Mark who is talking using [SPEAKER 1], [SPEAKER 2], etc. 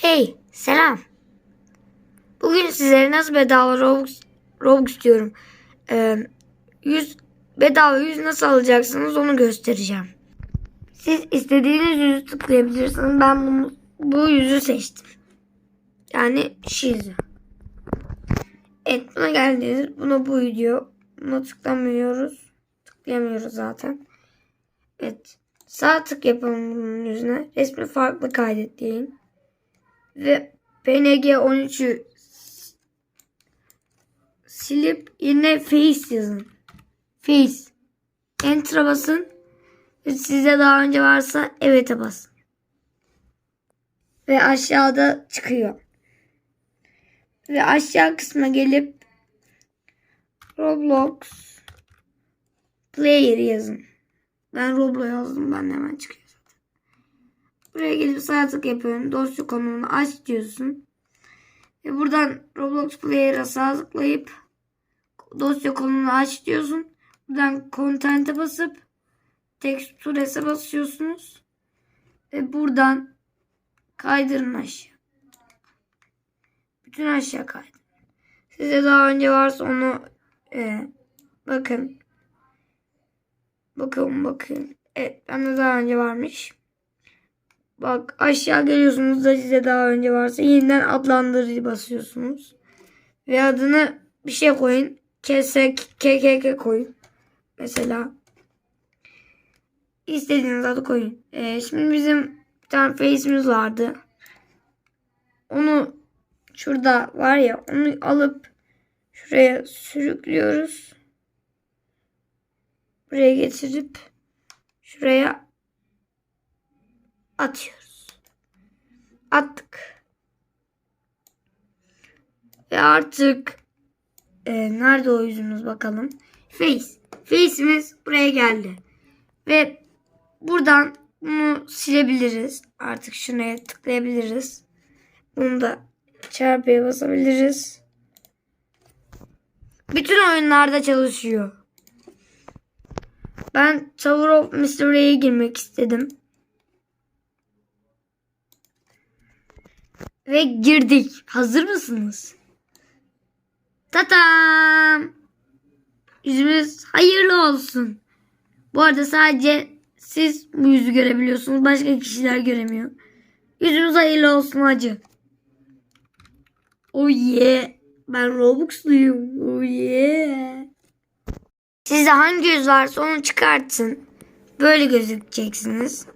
[SPEAKER 1] Hey, selam. Bugün sizlere nasıl bedava Robux, Robux diyorum. Ee, 100 bedava 100 nasıl alacaksınız onu göstereceğim. Siz istediğiniz yüzü tıklayabilirsiniz. Ben bunu, bu yüzü seçtim. Yani şu yüzü. Evet buna geldiniz. Buna bu video. Buna tıklamıyoruz. Tıklayamıyoruz zaten. Evet. Sağ tık yapalım bunun yüzüne. Resmi farklı kaydet deyin. Ve PNG 13'ü silip yine face yazın. Face. Enter'a basın. Ve Sizde daha önce varsa evet'e basın. Ve aşağıda çıkıyor. Ve aşağı kısma gelip Roblox Player yazın. Ben Roblo yazdım. Ben hemen çıkıyor. Buraya gelip sağ tık yapıyorum. Dosya konumunu aç diyorsun. Ve buradan Roblox Player'a sağ tıklayıp dosya konumunu aç diyorsun. Buradan content'e basıp textures'e basıyorsunuz. Ve buradan kaydırın aşağı. Bütün aşağı kaydırın. Size daha önce varsa onu e, bakın. Bakın bakın. Evet bende daha önce varmış. Bak aşağı geliyorsunuz da size daha önce varsa yeniden adlandırıcı basıyorsunuz. Ve adını bir şey koyun. Kesek KKK koyun. Mesela. İstediğiniz adı koyun. Ee, şimdi bizim bir tane face'imiz vardı. Onu şurada var ya onu alıp şuraya sürüklüyoruz. Buraya getirip şuraya atıyoruz. Attık. Ve artık e, nerede o yüzümüz bakalım. Face. Face'imiz buraya geldi. Ve buradan bunu silebiliriz. Artık şuraya tıklayabiliriz. Bunu da çarpıya basabiliriz. Bütün oyunlarda çalışıyor. Ben Tower of Mystery'e girmek istedim. Ve girdik. Hazır mısınız? Tatam. Yüzümüz hayırlı olsun. Bu arada sadece siz bu yüzü görebiliyorsunuz. Başka kişiler göremiyor. Yüzünüz hayırlı olsun hacı. Oh yeah. Ben Robux'luyum. Oh yeah. Size hangi yüz varsa onu çıkartın. Böyle gözükeceksiniz.